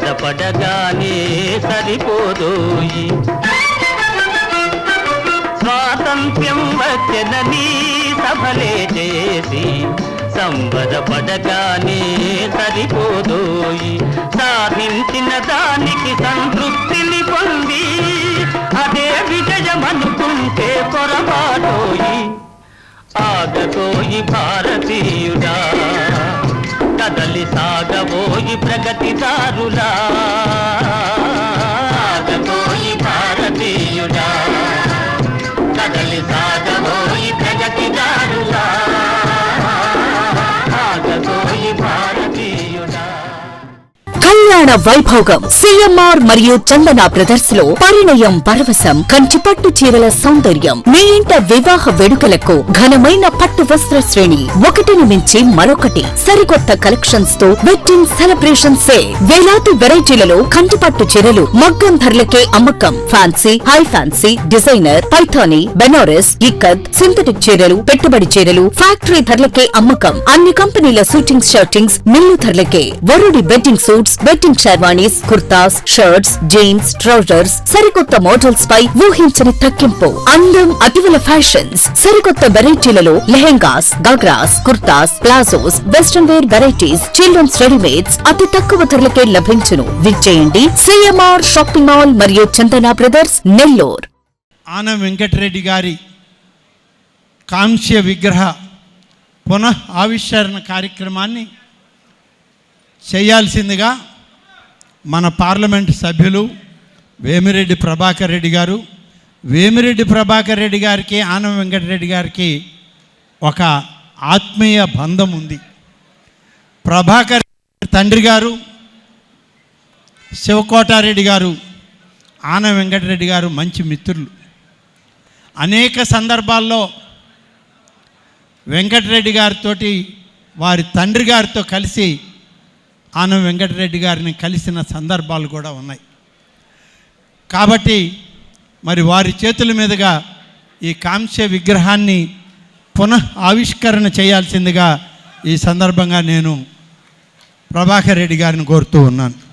సంబరపడగానే సరిపోదోయి స్వాతంత్ర్యం వచ్చనని సభలే చేసి సంబరపడగానే సరిపోదోయి సాధించిన దానికి సంతృప్తిని పొంది అదే విజయమనుకుంటే పొరపాటోయి ఆగతోయి భారతీయుడా కదలి సాగబోయి ప్రగతి ఆగతోయి కళ్యాణ వైభోగం సిఎంఆర్ మరియు చందన బ్రదర్స్లో పరిణయం పరవశం కంచిపట్టు చీరల సౌందర్యం మీ ఇంట వివాహ వేడుకలకు ఘనమైన పట్టు వస్త్ర శ్రేణి ఒకటిని మించి మరొకటి. సరికొత్త కలెక్షన్స్తో వెడ్డింగ్ సెలబ్రేషన్ సే వేలాది వెరైటీలలో కంచిపట్టు చీరలు మగ్గం ధరలకే అమ్మకం. Fancy high fancy designer Paithani Banaras ikat synthetic చీరలు పెట్టుబడి చీరలు ఫ్యాక్టరీ ధరలకే అమ్మకం. అన్ని కంపెనీల షూటింగ్ షర్టింగ్స్ మిల్లు ధరలకే. వరుడి bedding suits bedding sherwanis kurtas shirts jeans trousers సరికొత్త మోడల్స్ పై ఊహించని తగ్గింపు. అందం అతివల ఫ్యాషన్స్ సరికొత్త వెరైటీలలో lehengas ghagras kurtas palazzos western wear varieties children's readymades అతి తక్కువ ధరలకే లభించును. విచ్చేయండి సిఎంఆర్ షాపింగ్ మాల్ మరియు చందనా బ్రదర్స్ నెల్లూర్. ఆన వెంకటరెడ్డి గారి కాంస్య విగ్రహ పునః ఆవిష్కరణ కార్యక్రమాన్ని చేయాల్సిందిగా మన పార్లమెంట్ సభ్యులు వేమిరెడ్డి ప్రభాకర్ రెడ్డి గారు. వేమిరెడ్డి ప్రభాకర్ రెడ్డి గారికి ఆనం వెంకటరెడ్డి గారికి ఒక ఆత్మీయ బంధం ఉంది. ప్రభాకర్ తండ్రి గారు శివకోటారెడ్డి గారు ఆన వెంకటరెడ్డి గారు మంచి మిత్రులు. అనేక సందర్భాల్లో వెంకటరెడ్డి గారితో వారి తండ్రి గారితో కలిసి ఆన వెంకటరెడ్డి గారిని కలిసిన సందర్భాలు కూడా ఉన్నాయి. కాబట్టి మరి వారి చేతుల మీదుగా ఈ కాంస్య విగ్రహాన్ని పునః ఆవిష్కరణ చేయాల్సిందిగా ఈ సందర్భంగా నేను ప్రభాకర్ రెడ్డి గారిని కోరుతూ ఉన్నాను.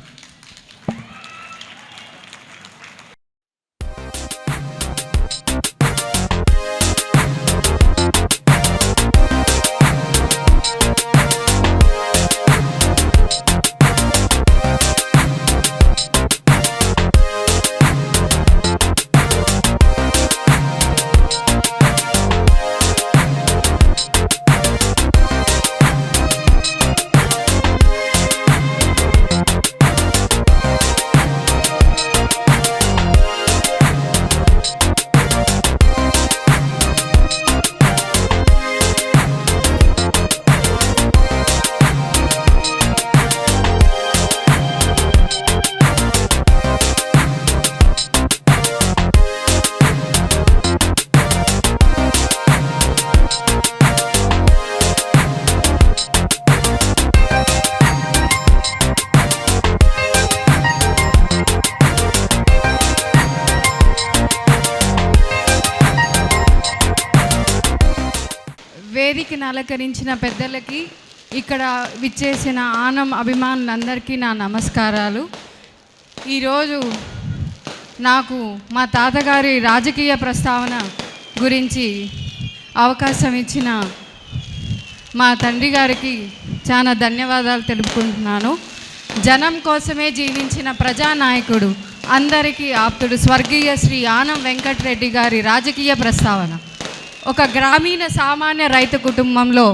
వేదికను అలంకరించిన పెద్దలకి ఇక్కడ విచ్చేసిన ఆనం అభిమానులందరికీ నా నమస్కారాలు. ఈరోజు నాకు మా తాతగారి రాజకీయ ప్రస్తావన గురించి అవకాశం ఇచ్చిన మా తండ్రి గారికి చాలా ధన్యవాదాలు తెలుపుకుంటున్నాను. జనం కోసమే జీవించిన ప్రజానాయకుడు అందరికీ ఆప్తుడు స్వర్గీయ శ్రీ ఆనం వెంకటరెడ్డి గారి రాజకీయ ప్రస్తావన. ఒక గ్రామీణ సామాన్య రైతు కుటుంబంలో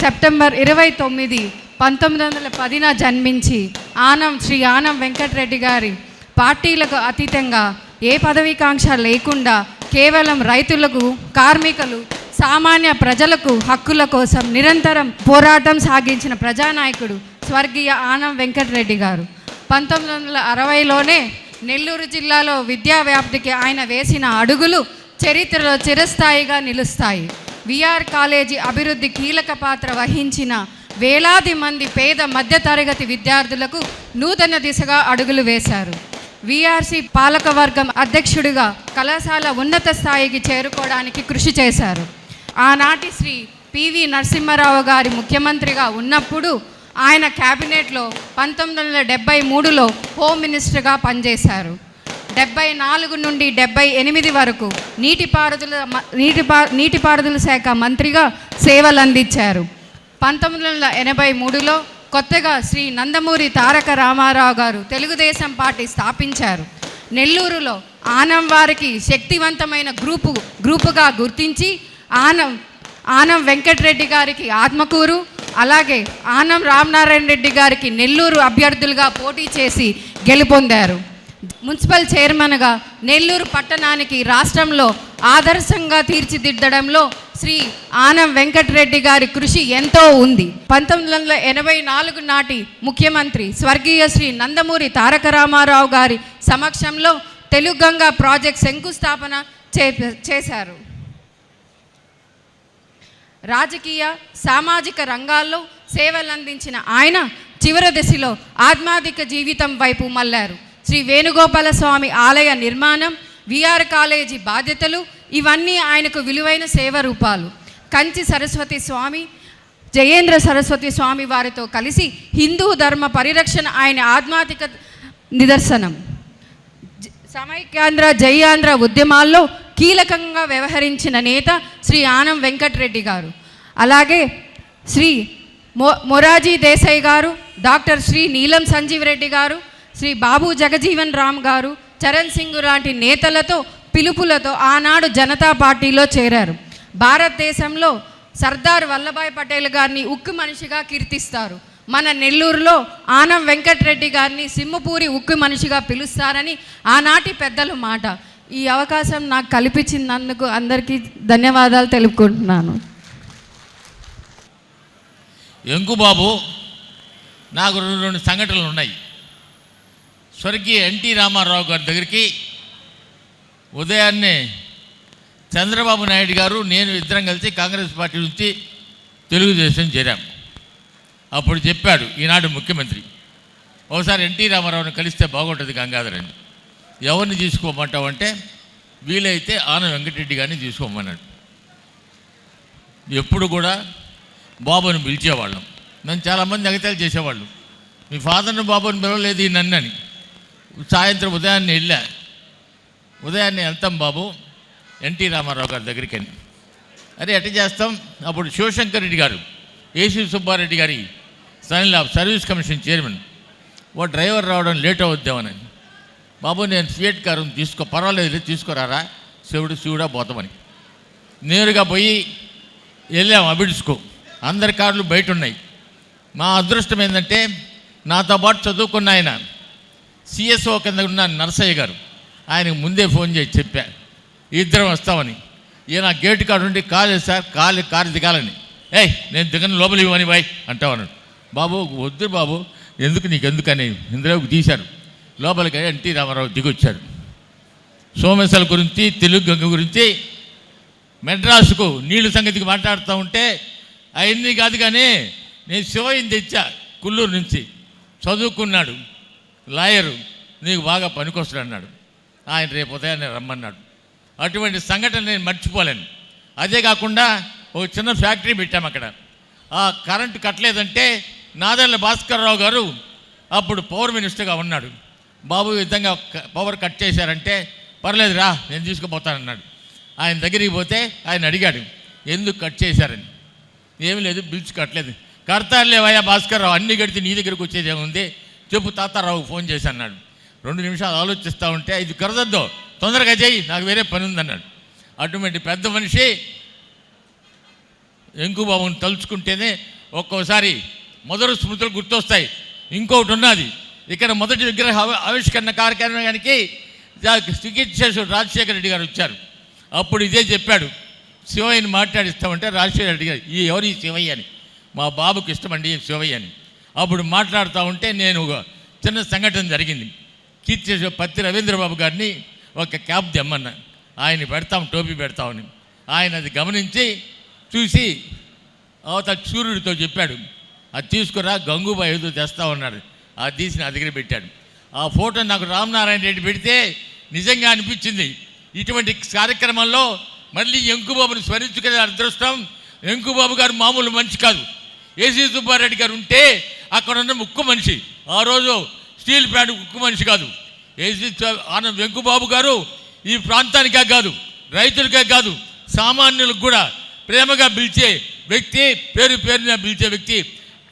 సెప్టెంబర్ ఇరవై తొమ్మిది పంతొమ్మిది వందల పదిన జన్మించి ఆనం శ్రీ ఆనం వెంకటరెడ్డి గారి పార్టీలకు అతీతంగా ఏ పదవీకాంక్ష లేకుండా కేవలం రైతులకు కార్మికులు సామాన్య ప్రజలకు హక్కుల కోసం నిరంతరం పోరాటం సాగించిన ప్రజానాయకుడు స్వర్గీయ ఆనం వెంకటరెడ్డి గారు. పంతొమ్మిది వందల అరవైలోనే నెల్లూరు జిల్లాలో విద్యా వ్యాప్తికి ఆయన వేసిన అడుగులు చరిత్రలో చిరస్థాయిగా నిలుస్తాయి. విఆర్ కాలేజీ అభివృద్ధి కీలక పాత్ర వహించిన వేలాది మంది పేద మధ్యతరగతి విద్యార్థులకు నూతన దిశగా అడుగులు వేశారు. విఆర్సి పాలకవర్గం అధ్యక్షుడిగా కళాశాల ఉన్నత స్థాయికి చేరుకోవడానికి కృషి చేశారు. ఆనాటి శ్రీ పివి నరసింహారావు గారి ముఖ్యమంత్రిగా ఉన్నప్పుడు ఆయన క్యాబినెట్లో పంతొమ్మిది వందల డెబ్బై మూడులో హోమ్ మినిస్టర్గా పనిచేశారు. డెబ్బై నాలుగు నుండి డెబ్బై ఎనిమిది వరకు నీటిపారుదల నీటి నీటిపా నీటిపారుదల శాఖ మంత్రిగా సేవలు అందించారు పంతొమ్మిది వందల ఎనభై మూడులో కొత్తగా శ్రీ నందమూరి తారక రామారావు గారు తెలుగుదేశం పార్టీ స్థాపించారు. నెల్లూరులో ఆనం వారికి శక్తివంతమైన గ్రూపు గ్రూపుగా గుర్తించి ఆనం ఆనం వెంకటరెడ్డి గారికి ఆత్మకూరు అలాగే ఆనం రామనారాయణ రెడ్డి గారికి నెల్లూరు అభ్యర్థులుగా పోటీ చేసి గెలుపొందారు. మున్సిపల్ చైర్మన్గా నెల్లూరు పట్టణానికి రాష్ట్రంలో ఆదర్శంగా తీర్చిదిద్దడంలో శ్రీ ఆనం వెంకటరెడ్డి గారి కృషి ఎంతో ఉంది. పంతొమ్మిది వందల ఎనభై నాలుగు నాటి ముఖ్యమంత్రి స్వర్గీయ శ్రీ నందమూరి తారక రామారావు గారి సమక్షంలో తెలుగంగా ప్రాజెక్ట్ శంకుస్థాపన చేశారు. రాజకీయ సామాజిక రంగాల్లో సేవలందించిన ఆయన చివరి దశలో ఆధ్యాత్మిక జీవితం వైపు మళ్ళారు. శ్రీ వేణుగోపాల స్వామి ఆలయ నిర్మాణం విఆర్ కాలేజీ బాధ్యతలు ఇవన్నీ ఆయనకు విలువైన సేవ రూపాలు. కంచి సరస్వతి స్వామి జయేంద్ర సరస్వతి స్వామి వారితో కలిసి హిందూ ధర్మ పరిరక్షణ ఆయన ఆధ్యాత్మిక నిదర్శనం. సమైక్యాంధ్ర జయాంధ్ర ఉద్యమాల్లో కీలకంగా వ్యవహరించిన నేత శ్రీ ఆనం వెంకటరెడ్డి గారు. అలాగే శ్రీ మొ మొరాజీ దేశాయ్ గారు డాక్టర్ శ్రీ నీలం సంజీవ్ రెడ్డి గారు శ్రీ బాబు జగజీవన్ రామ్ గారు చరణ్ సింగ్ లాంటి నేతలతో పిలుపులతో ఆనాడు జనతా పార్టీలో చేరారు. భారతదేశంలో సర్దార్ వల్లభాయ్ పటేల్ గారిని ఉక్కు మనిషిగా కీర్తిస్తారు. మన నెల్లూరులో ఆనం వెంకటరెడ్డి గారిని సింహపూరి ఉక్కు మనిషిగా పిలుస్తారని ఆనాటి పెద్దల మాట. ఈ అవకాశం నాకు కల్పించినందుకు అందరికీ ధన్యవాదాలు తెలుపుకుంటున్నాను. ఎంకు బాబు నాకు రెండు రెండు సంఘటనలు ఉన్నాయి. స్వర్గీయ ఎన్టీ రామారావు గారి దగ్గరికి ఉదయాన్నే చంద్రబాబు నాయుడు గారు నేను ఇద్దరం కలిసి కాంగ్రెస్ పార్టీ నుంచి తెలుగుదేశం చేరాం. అప్పుడు చెప్పాడు ఈనాడు ముఖ్యమంత్రి ఒకసారి ఎన్టీ రామారావుని కలిస్తే బాగుంటుంది గంగాధర్ అని. ఎవరిని తీసుకోమంటావు అంటే వీలైతే ఆన వెంకటరెడ్డి గారిని తీసుకోమన్నాడు. ఎప్పుడు కూడా బాబుని పిలిచేవాళ్ళం. నన్ను చాలామంది ఎగతాలు చేసేవాళ్ళు. మీ ఫాదర్ని బాబుని పిలవలేదు ఈ నన్ను అని సాయంత్రం ఉదయాన్నే వెళ్ళా. ఉదయాన్నే వెళ్తాం బాబు. ఎన్టీ రామారావు గారి దగ్గరికి అని అరే ఎట్ట చేస్తాం? అప్పుడు శివశంకర్ రెడ్డి గారు ఏసీ సుబ్బారెడ్డి గారి సన్ సర్వీస్ కమిషన్ చైర్మన్. ఓ డ్రైవర్ రావడం లేట్ అవుద్దామని బాబు నేను స్వీట్ కారు తీసుకో పర్వాలేదు తీసుకురారా? శివుడు శివుడా పోతామని. నేరుగా పోయి వెళ్ళాం అబిడ్స్కు. అందరి కార్లు బయట ఉన్నాయి. మా అదృష్టం ఏంటంటే నాతో పాటు చదువుకున్న ఆయన సిఎస్ఓ కింద ఉన్న నరసయ్య గారు ఆయనకు ముందే ఫోన్ చేసి చెప్పా ఇద్దరం వస్తామని. ఈయన గేటు కాడ ఉండి కాదు సార్ కాలు కారు దిగాలని. ఏయ్ నేను దిగను లోపలి ఇవ్వని బాయ్ అంటావన్నాడు బాబు వద్దు బాబు ఎందుకు నీకు ఎందుకని ఇందులోకి తీశారు. లోపలికి ఎన్టీ రామారావు దిగొచ్చారు. సోమేశ్వర గురించి తెలుగు గంగ గురించి మెడ్రాసుకు నీళ్ళు సంగతికి మాట్లాడుతూ ఉంటే అవన్నీ కాదు కానీ నేను శివయ్యని తెచ్చా కుల్లూరు నుంచి. చదువుకున్నాడు. లాయరు నీకు బాగా పనికొస్తాడు అన్నాడు ఆయన రేపు ఉదయాన్నే రమ్మన్నాడు. అటువంటి సంఘటన నేను మర్చిపోలేను. అదే కాకుండా ఒక చిన్న ఫ్యాక్టరీ పెట్టాం అక్కడ. ఆ కరెంటు కట్టలేదంటే నాదర్ల భాస్కర్ రావు గారు అప్పుడు పవర్ మినిస్టర్గా ఉన్నాడు. బాబు విధంగా పవర్ కట్ చేశారంటే పర్లేదు రా నేను తీసుకుపోతానన్నాడు. ఆయన దగ్గరికి పోతే ఆయన అడిగాడు ఎందుకు కట్ చేశారని? ఏమి లేదు బిల్స్ కట్టలేదు. కడతారులేవయ్యా భాస్కర్ రావు అన్ని కడితే నీ దగ్గరికి వచ్చేదేముంది చెప్పు తాతారావు ఫోన్ చేసి అన్నాడు. రెండు నిమిషాలు ఆలోచిస్తూ ఉంటే ఇది కరదద్దు తొందరగా చేయి నాకు వేరే పని ఉందన్నాడు. అటువంటి పెద్ద మనిషి ఎంకుబాబుని తలుచుకుంటేనే ఒక్కోసారి మొదటి స్మృతులు గుర్తొస్తాయి. ఇంకొకటి ఉన్నది ఇక్కడ మొదటి విగ్రహ ఆవిష్కరణ కార్యక్రమానికి చికిత్సేశ్వరు రాజశేఖర రెడ్డి గారు వచ్చారు. అప్పుడు ఇదే చెప్పాడు. శివయ్యని మాట్లాడిస్తామంటే రాజశేఖర రెడ్డి గారు ఈ ఎవరు ఈ శివయ్య అని? మా బాబుకి ఇష్టమండి శివయ్య అని. అప్పుడు మాట్లాడుతూ ఉంటే నేను ఒక చిన్న సంఘటన జరిగింది. కీర్తి పత్తి రవీంద్రబాబు గారిని ఒక క్యాబ్ తెమ్మన్నా. ఆయన పెడతాం టోపీ పెడతామని. ఆయన అది గమనించి చూసి అవతల సూర్యుడితో చెప్పాడు అది తీసుకురా గంగూబాయి ఏదో తెస్తా ఉన్నాడు. అది తీసి నా దగ్గర పెట్టాడు. ఆ ఫోటో నాకు రామనారాయణ రెడ్డి పెడితే నిజంగా అనిపించింది. ఇటువంటి కార్యక్రమంలో మళ్ళీ ఎంకుబాబుని స్మరించుకునే అదృష్టం వెంకుబాబు గారు మామూలు మంచి కాదు. ఏసీ సుబ్బారెడ్డి గారు ఉంటే అక్కడ ఉన్న ముక్కు మనిషి. ఆ రోజు స్టీల్ ప్లాంట్ ముక్కు మనిషి కాదు. ఏసీ ఆనంద్ వెంకుబాబు గారు ఈ ప్రాంతానికే కాదు రైతులకే కాదు సామాన్యులకు కూడా ప్రేమగా పిలిచే వ్యక్తి పేరు పేరున పిలిచే వ్యక్తి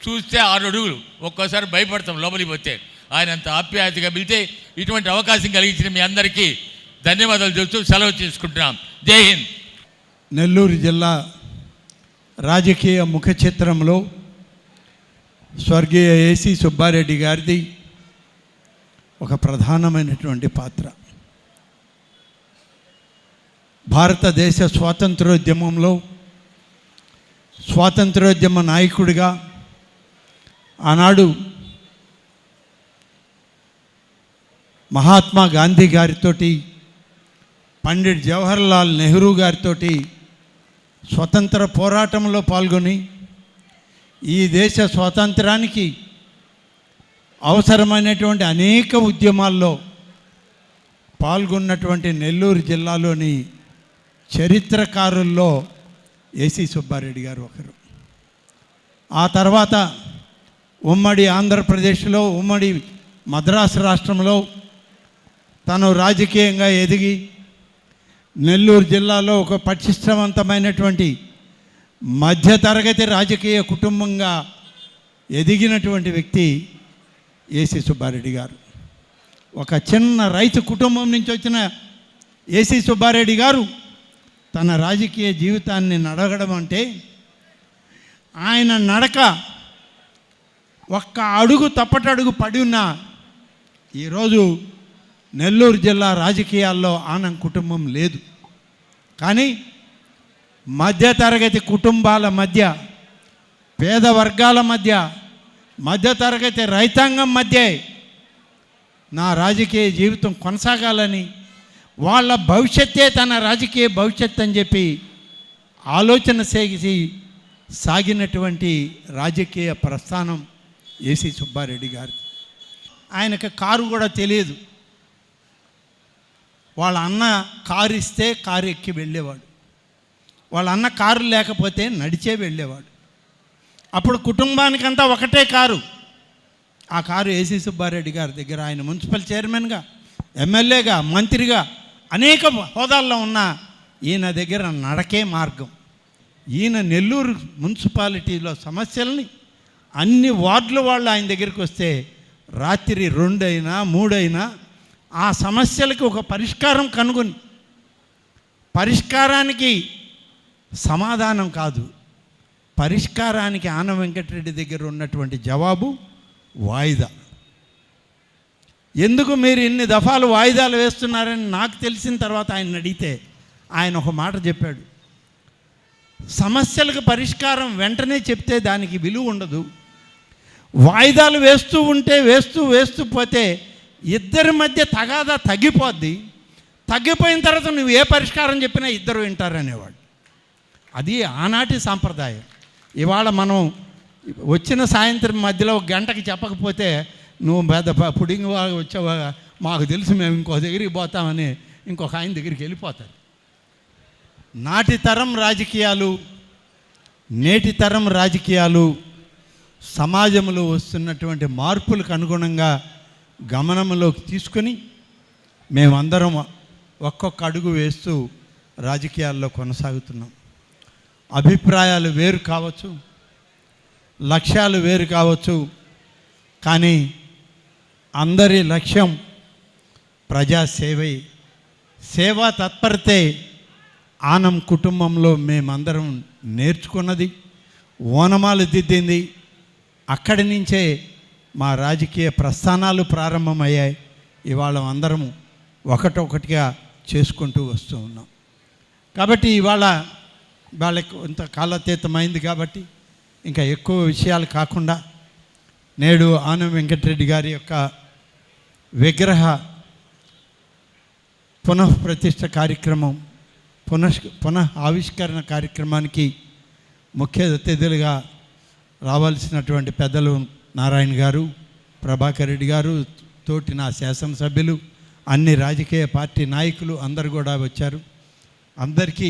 చూస్తే ఆరు అడుగులు. ఒక్కోసారి భయపడతాం లోపలికి పోతే. ఆయన అంత ఆప్యాయతగా పిలితే ఇటువంటి అవకాశం కలిగించిన మీ అందరికీ ధన్యవాదాలు చెబుతూ సెలవు చేసుకుంటున్నాం. జై హింద్. నెల్లూరు జిల్లా రాజకీయ ముఖ చిత్రంలో స్వర్గీయ ఏసీ సుబ్బారెడ్డి గారిది ఒక ప్రధానమైనటువంటి పాత్ర. భారతదేశ స్వాతంత్రోద్యమంలో స్వాతంత్రోద్యమ నాయకుడిగా ఆనాడు మహాత్మా గాంధీ గారితోటి పండిట్ జవహర్లాల్ నెహ్రూ గారితోటి స్వతంత్ర పోరాటంలో పాల్గొని ఈ దేశ స్వాతంత్రానికి అవసరమైనటువంటి అనేక ఉద్యమాల్లో పాల్గొన్నటువంటి నెల్లూరు జిల్లాలోని చరిత్రకారుల్లో ఏసీ సుబ్బారెడ్డి గారు ఒకరు. ఆ తర్వాత ఉమ్మడి ఆంధ్రప్రదేశ్లో ఉమ్మడి మద్రాసు రాష్ట్రంలో తను రాజకీయంగా ఎదిగి నెల్లూరు జిల్లాలో ఒక పటిష్టవంతమైనటువంటి మధ్యతరగతి రాజకీయ కుటుంబంగా ఎదిగినటువంటి వ్యక్తి ఏసీ సుబ్బారెడ్డి గారు. ఒక చిన్న రైతు కుటుంబం నుంచి వచ్చిన ఏసీ సుబ్బారెడ్డి గారు తన రాజకీయ జీవితాన్ని నడగడం అంటే ఆయన నడక ఒక్క అడుగు తప్పటడుగు పడి ఉన్న ఈరోజు నెల్లూరు జిల్లా రాజకీయాల్లో ఆనం కుటుంబం లేదు. కానీ మధ్యతరగతి కుటుంబాల మధ్య పేద వర్గాల మధ్య మధ్యతరగతి రైతాంగం మధ్య నా రాజకీయ జీవితం కొనసాగాలని వాళ్ళ భవిష్యత్తే తన రాజకీయ భవిష్యత్ అని చెప్పి ఆలోచన చేసి సాగినటువంటి రాజకీయ ప్రస్థానం ఏసీ సుబ్బారెడ్డి గారి ఆయనకు కారు కూడా తెలియదు. వాళ్ళ అన్న కారు ఇస్తే కారు ఎక్కి వెళ్ళేవాడు. వాళ్ళ అన్న కారు లేకపోతే నడిచే వెళ్ళేవాడు. అప్పుడు కుటుంబానికంతా ఒకటే కారు. ఆ కారు ఏసీ సుబ్బారెడ్డి గారి దగ్గర ఆయన మున్సిపల్ చైర్మన్గా ఎమ్మెల్యేగా మంత్రిగా అనేక హోదాల్లో ఉన్న ఈయన దగ్గర నడకే మార్గం. ఈయన నెల్లూరు మున్సిపాలిటీలో సమస్యల్ని అన్ని వార్డుల వాళ్ళు ఆయన దగ్గరికి వస్తే రాత్రి రెండైనా మూడైనా ఆ సమస్యలకి ఒక పరిష్కారం కనుగొని పరిష్కారానికి సమాధానం కాదు. పరిష్కారానికి ఆన వెంకటరెడ్డి దగ్గర ఉన్నటువంటి జవాబు వాయిదా. ఎందుకు మీరు ఇన్ని దఫాలు వాయిదాలు వేస్తున్నారని నాకు తెలిసిన తర్వాత ఆయన అడిగితే ఆయన ఒక మాట చెప్పాడు. సమస్యలకు పరిష్కారం వెంటనే చెప్తే దానికి విలువ ఉండదు. వాయిదాలు వేస్తూ ఉంటే వేస్తూ వేస్తూ పోతే ఇద్దరి మధ్య తగాదా తగ్గిపోద్ది. తగ్గిపోయిన తర్వాత నువ్వు ఏ పరిష్కారం చెప్పినా ఇద్దరు వింటారనేవాడు అది ఆనాటి సాంప్రదాయం. ఇవాళ మనం వచ్చిన సాయంత్రం మధ్యలో ఒక గంటకి చెప్పకపోతే నువ్వు పెద్ద పుడింగ్ వచ్చేవా? మాకు తెలుసు మేము ఇంకో దగ్గరికి పోతామని ఇంకొక ఆయన దగ్గరికి వెళ్ళిపోతారు. నాటి తరం రాజకీయాలు నేటి తరం రాజకీయాలు సమాజంలో వస్తున్నటువంటి మార్పులకు అనుగుణంగా గమనంలోకి తీసుకొని మేమందరం ఒక్కొక్క అడుగు వేస్తూ రాజకీయాల్లో కొనసాగుతున్నాం. అభిప్రాయాలు వేరు కావచ్చు లక్ష్యాలు వేరు కావచ్చు కానీ అందరి లక్ష్యం ప్రజాసేవే సేవా తత్పరతే ఆనం కుటుంబంలో మేమందరం నేర్చుకున్నది ఓనమాలు దిద్దింది. అక్కడి నుంచే మా రాజకీయ ప్రస్థానాలు ప్రారంభమయ్యాయి. ఇవాళ అందరం ఒకటొకటిగా చేసుకుంటూ వస్తూ ఉన్నాం. కాబట్టి ఇవాళ వాళ్ళకి కొంత కాలాతీతమైంది కాబట్టి ఇంకా ఎక్కువ విషయాలు కాకుండా నేడు ఆనం వెంకటరెడ్డి గారి యొక్క విగ్రహ పునఃప్రతిష్ట కార్యక్రమం పునః పునః ఆవిష్కరణ కార్యక్రమానికి ముఖ్య అతిథులుగా రావాల్సినటువంటి పెద్దలు నారాయణ గారు ప్రభాకర్ రెడ్డి గారు తోటి నా శాసనసభ్యులు అన్ని రాజకీయ పార్టీ నాయకులు అందరు కూడా వచ్చారు. అందరికీ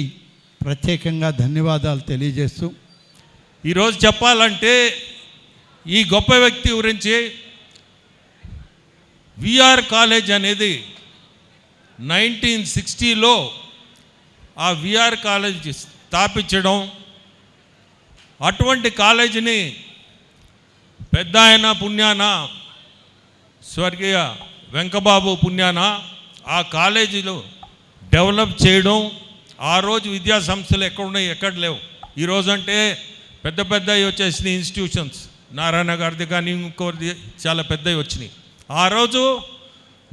ప్రత్యేకంగా ధన్యవాదాలు తెలియజేస్తూ ఈరోజు చెప్పాలంటే ఈ గొప్ప వ్యక్తి గురించి విఆర్ కాలేజ్ అనేది నైన్టీన్ సిక్స్టీలో ఆ విఆర్ కాలేజ్ స్థాపించడం అటువంటి కాలేజీని పెద్ద ఆయన పుణ్యాన స్వర్గీయ వెంకబాబు పుణ్యాన ఆ కాలేజీలో డెవలప్ చేయడం ఆ రోజు విద్యా సంస్థలు ఎక్కడున్నాయి ఎక్కడ లేవు. ఈరోజు అంటే పెద్ద పెద్దవి వచ్చేసిన ఇన్స్టిట్యూషన్స్. నారాయణ గారిది కానీ ఇంకోది చాలా పెద్దవి వచ్చినాయి. ఆ రోజు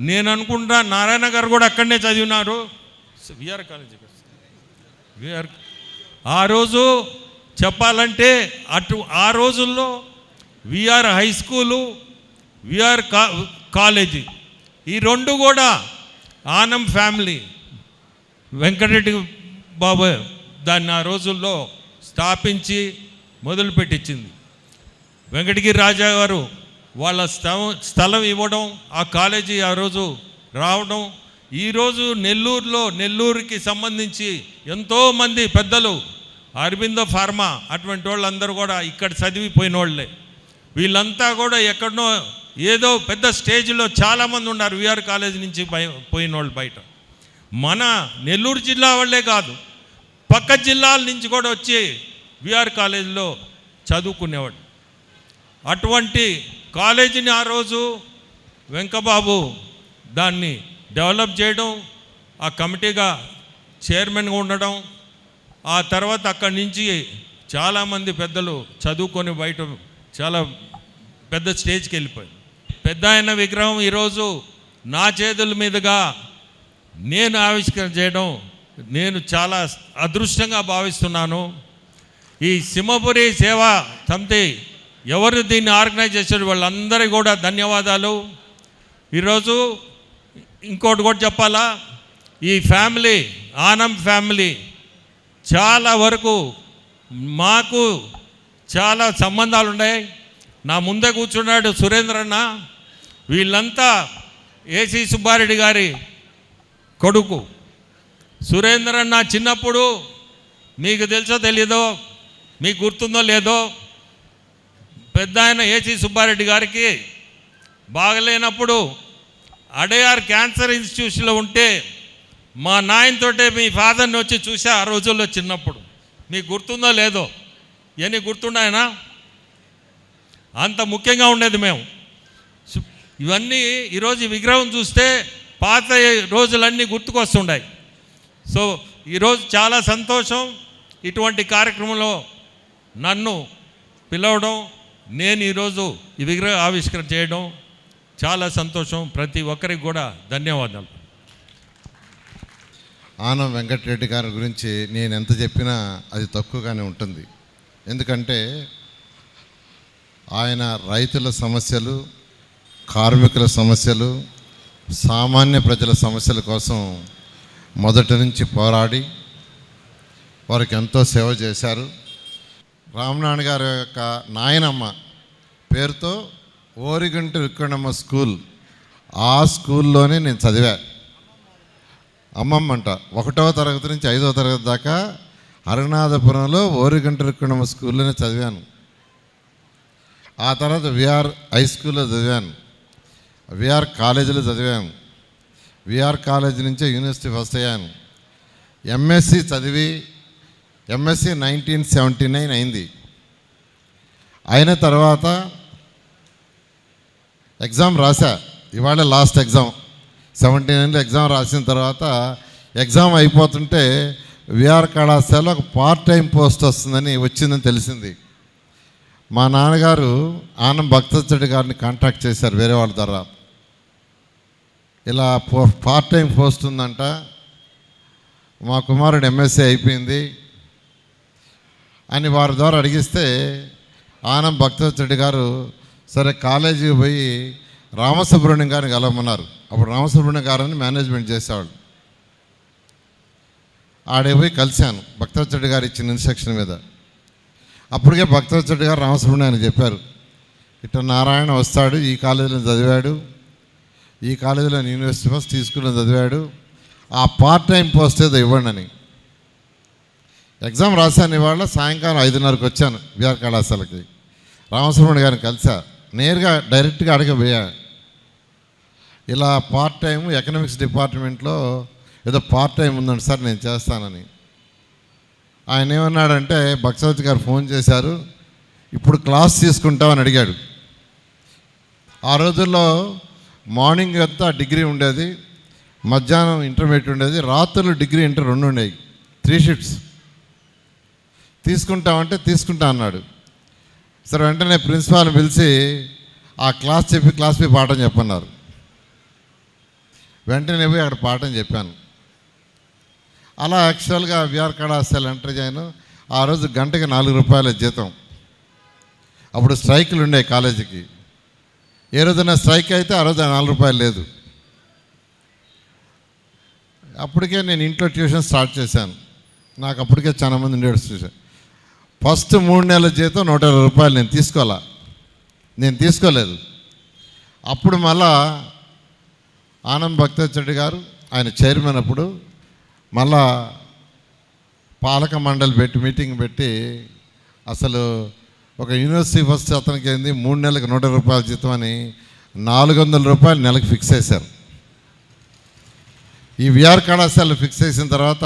నేను అనుకుంటా నారాయణ గారు కూడా అక్కడనే చదివినారు. విఆర్ కాలేజీ విఆర్ ఆ రోజు చెప్పాలంటే అటు ఆ రోజుల్లో విఆర్ హై స్కూలు విఆర్ కా కాలేజీ ఈ రెండు కూడా ఆనం ఫ్యామిలీ వెంకటరెడ్డి బాబు దాన్ని ఆ రోజుల్లో స్థాపించి మొదలుపెట్టించింది వెంకటగిరి రాజా గారు వాళ్ళ స్థలం స్థలం ఇవ్వడం ఆ కాలేజీ ఆ రోజు రావడం ఈరోజు నెల్లూరులో నెల్లూరుకి సంబంధించి ఎంతోమంది పెద్దలు అరబిందో ఫార్మా అటువంటి వాళ్ళందరూ కూడా ఇక్కడ చదివిపోయిన వాళ్ళే వీళ్ళంతా కూడా ఎక్కడనో ఏదో పెద్ద స్టేజ్లో చాలామంది ఉన్నారు. విఆర్ కాలేజ్ నుంచి పోయిన వాళ్ళు బయట. మన నెల్లూరు జిల్లా వాళ్ళే కాదు పక్క జిల్లాల నుంచి కూడా వచ్చి విఆర్ కాలేజీలో చదువుకునేవాడు అటువంటి కాలేజీని ఆ రోజు వెంకబాబు దాన్ని డెవలప్ చేయడం ఆ కమిటీగా చైర్మన్గా ఉండడం ఆ తర్వాత అక్కడి నుంచి చాలామంది పెద్దలు చదువుకొని బయట చాలా పెద్ద స్టేజ్కి వెళ్ళిపోయింది. పెద్ద ఆయన విగ్రహం ఈరోజు నా చేతుల మీదుగా నేను ఆవిష్కరణ చేయడం నేను చాలా అదృష్టంగా భావిస్తున్నాను. ఈ సింహపురి సేవా సమితి ఎవరు దీన్ని ఆర్గనైజ్ చేశారు వాళ్ళందరికీ కూడా ధన్యవాదాలు. ఈరోజు ఇంకోటి కూడా చెప్పాలా? ఈ ఫ్యామిలీ ఆనం ఫ్యామిలీ చాలా వరకు మాకు చాలా సంబంధాలు ఉన్నాయి నా ముందే కూర్చున్నాడు సురేంద్ర అన్న వీళ్ళంతా ఏసీ సుబ్బారెడ్డి గారి కొడుకు. సురేంద్ర అన్న చిన్నప్పుడు మీకు తెలుసో తెలీదో మీకు గుర్తుందో లేదో పెద్ద ఆయన ఏసీ సుబ్బారెడ్డి గారికి బాగలేనప్పుడు అడయార్ క్యాన్సర్ ఇన్స్టిట్యూషన్లో ఉంటే మా నాయనతోటే మీ ఫాదర్ని వచ్చి చూసా ఆ రోజుల్లో చిన్నప్పుడు. మీకు గుర్తుందో లేదో? ఇవన్నీ గుర్తున్నాయనా అంత ముఖ్యంగా ఉండేది మేము. ఇవన్నీ ఈరోజు విగ్రహం చూస్తే పాత రోజులన్నీ గుర్తుకొస్తుండాయి. సో ఈరోజు చాలా సంతోషం. ఇటువంటి కార్యక్రమంలో నన్ను పిలవడం నేను ఈరోజు ఈ విగ్రహ ఆవిష్కరణ చేయడం చాలా సంతోషం. ప్రతి ఒక్కరికి కూడా ధన్యవాదాలు. ఆనం వెంకటరెడ్డి గారి గురించి నేను ఎంత చెప్పినా అది తక్కువగానే ఉంటుంది. ఎందుకంటే ఆయన రైతుల సమస్యలు కార్మికుల సమస్యలు సామాన్య ప్రజల సమస్యల కోసం మొదటి నుంచి పోరాడి వారికి ఎంతో సేవ చేశారు. రామనారాయణ గారి యొక్క నాయనమ్మ పేరుతో ఓరిగంటి విక్కడమ్మ స్కూల్ ఆ స్కూల్లోనే నేను చదివా. అమ్మమ్మ అంట ఒకటవ తరగతి నుంచి ఐదవ తరగతి దాకా హరినాథపురంలో ఓరిగంట రుక్కడమ్మ స్కూల్లోనే చదివాను. ఆ తర్వాత విఆర్ హై స్కూల్లో చదివాను. విఆర్ కాలేజీలో చదివాను. విఆర్ కాలేజీ నుంచే యూనివర్సిటీ ఫస్ట్ అయ్యాను. ఎంఎస్సి చదివి ఎంఎస్సి నైన్టీన్ సెవెంటీ నైన్ అయింది. అయిన తర్వాత ఎగ్జామ్ రాశా. ఇవాళ లాస్ట్ ఎగ్జామ్. సెవెంటీ నైన్లో ఎగ్జామ్ రాసిన తర్వాత ఎగ్జామ్ అయిపోతుంటే విఆర్ కళాశాలలో ఒక పార్ట్ టైం పోస్ట్ వస్తుందని వచ్చిందని తెలిసింది. మా నాన్నగారు ఆనం భక్తచ్చడి గారిని కాంటాక్ట్ చేశారు వేరే వాళ్ళ ద్వారా. ఇలా పో పార్ట్ టైం పోస్ట్ ఉందంట. మా కుమారుడు ఎంఎస్సీ అయిపోయింది. అని వారి ద్వారా అడిగిస్తే ఆనం భక్తచ్చడి గారు సరే కాలేజీకి పోయి రామసుబ్రహ్మణ్యం గారిని కలవమన్నారు. అప్పుడు రామసుబ్రహ్మణ్యం గారిని మేనేజ్మెంట్ చేసేవాళ్ళు. ఆడే పోయి కలిశాను. భక్తవచ్చడి గారు ఇచ్చిన ఇన్స్ట్రక్షన్ మీద. అప్పటికే భక్తవచ్చడి గారు రామసుబ్రహ్మణ్యం చెప్పారు. ఇట్లా నారాయణ వస్తాడు ఈ కాలేజీలో చదివాడు ఈ కాలేజీలో యూనివర్సిటీ ఫస్ట్ తీసుకుని చదివాడు ఆ పార్ట్ టైం పోస్ట్ ఏదో ఇవ్వండి అని. ఎగ్జామ్ రాశాను ఇవాళ సాయంకాలం ఐదున్నరకు వచ్చాను విఆర్ కళాశాలకి. రామసుబ్రహ్మణ్య గారిని కలిసా నేరుగా డైరెక్ట్గా అడగబోయా. ఇలా పార్ట్ టైం ఎకనామిక్స్ డిపార్ట్మెంట్లో ఏదో పార్ట్ టైం ఉందండి సార్ నేను చేస్తానని. ఆయన ఏమన్నాడంటే భక్సవతి గారు ఫోన్ చేశారు ఇప్పుడు క్లాస్ తీసుకుంటామని అడిగాడు. ఆ రోజుల్లో మార్నింగ్ అంతా డిగ్రీ ఉండేది మధ్యాహ్నం ఇంటర్మీడియట్ ఉండేది రాత్రులు డిగ్రీ ఇంటర్ రెండు ఉండేవి త్రీ షిఫ్ట్స్. తీసుకుంటామంటే తీసుకుంటా అన్నాడు. సరే వెంటనే ప్రిన్సిపాల్ని పిలిచి ఆ క్లాస్ చెప్పి క్లాస్ పోయి పాఠం చెప్పన్నారు. వెంటనే పోయి అక్కడ పాఠం చెప్పాను. అలా యాక్చువల్గా విఆర్ కళాశాల ఎంటర్ చేయను. ఆ రోజు గంటకి నాలుగు రూపాయల జీతం. అప్పుడు స్ట్రైకులు ఉండే కాలేజీకి. ఏ రోజైనా స్ట్రైక్ అయితే ఆ రోజు నాలుగు రూపాయలు లేదు. అప్పటికే నేను ఇంట్లో ట్యూషన్ స్టార్ట్ చేశాను. నాకు అప్పటికే చాలా మంది ఉండేది ట్యూషన్ ఫస్ట్ మూడు నెలల జీతం నూట ఇరవై రూపాయలు నేను తీసుకోవాలా? నేను తీసుకోలేదు. అప్పుడు మళ్ళా ఆనంద్ భక్తరెడ్డి గారు ఆయన చైర్మన్ అప్పుడు మళ్ళా పాలక మండలి పెట్టి మీటింగ్ పెట్టి అసలు ఒక యూనివర్సిటీ ఫస్ట్ అతనికి ఏంది? మూడు నెలలకు నూట రూపాయల జీతం అని నాలుగు వందల రూపాయలు నెలకు ఫిక్స్ చేశారు. ఈ విఆర్ కళాశాలలు ఫిక్స్ చేసిన తర్వాత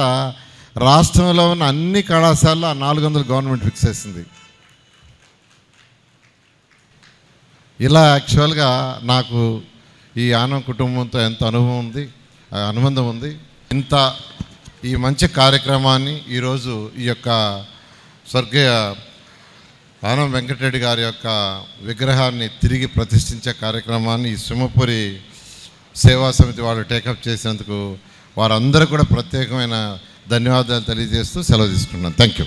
రాష్ట్రంలో ఉన్న అన్ని కళాశాలలో ఆ నాలుగు వందలు గవర్నమెంట్ ఫిక్స్ చేసింది. ఇలా యాక్చువల్గా నాకు ఈ ఆనం కుటుంబంతో ఎంత అనుభవం ఉంది ఆ అనుబంధం ఉంది. ఇంత ఈ మంచి కార్యక్రమాన్ని ఈరోజు ఈ యొక్క స్వర్గీయ ఆనం వెంకటరెడ్డి గారి యొక్క విగ్రహాన్ని తిరిగి ప్రతిష్ఠించే కార్యక్రమాన్ని ఈ సింహపురి సేవా సమితి వాళ్ళు టేకప్ చేసినందుకు వారందరూ కూడా ప్రత్యేకమైన ధన్యవాదాలు తెలియజేస్తూ సెలవు తీసుకున్నాను థ్యాంక్ యూ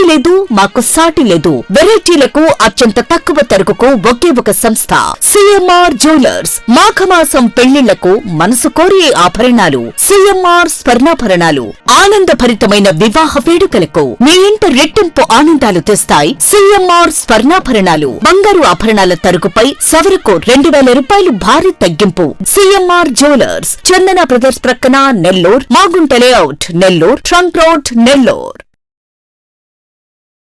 పోటీ లేదు మాకు సాటి లేదు. వెరైటీలకు అత్యంత తక్కువ తరుగుకు ఒకే ఒక సంస్థ సిఎంఆర్ జ్యువెలర్స్ మాఘమాసం పెళ్ళిళ్ళకు మనసు కోరే ఆభరణాలు సిఎంఆర్ స్వర్ణాభరణాలు ఆనందభరితమైన వివాహ వేడుకలకు. మీ ఇంట రెట్టింపు ఆనందాలు తెస్తాయి సిఎంఆర్ స్వర్ణాభరణాలు. బంగారు ఆభరణాల తరుగుపై సవరకు రెండు వేల రూపాయలు భారీ తగ్గింపు. సిఎంఆర్ జ్యువెలర్స్ చందన బ్రదర్స్ ప్రక్కన Nellore Magunta layout Nellore trunk road Nellore.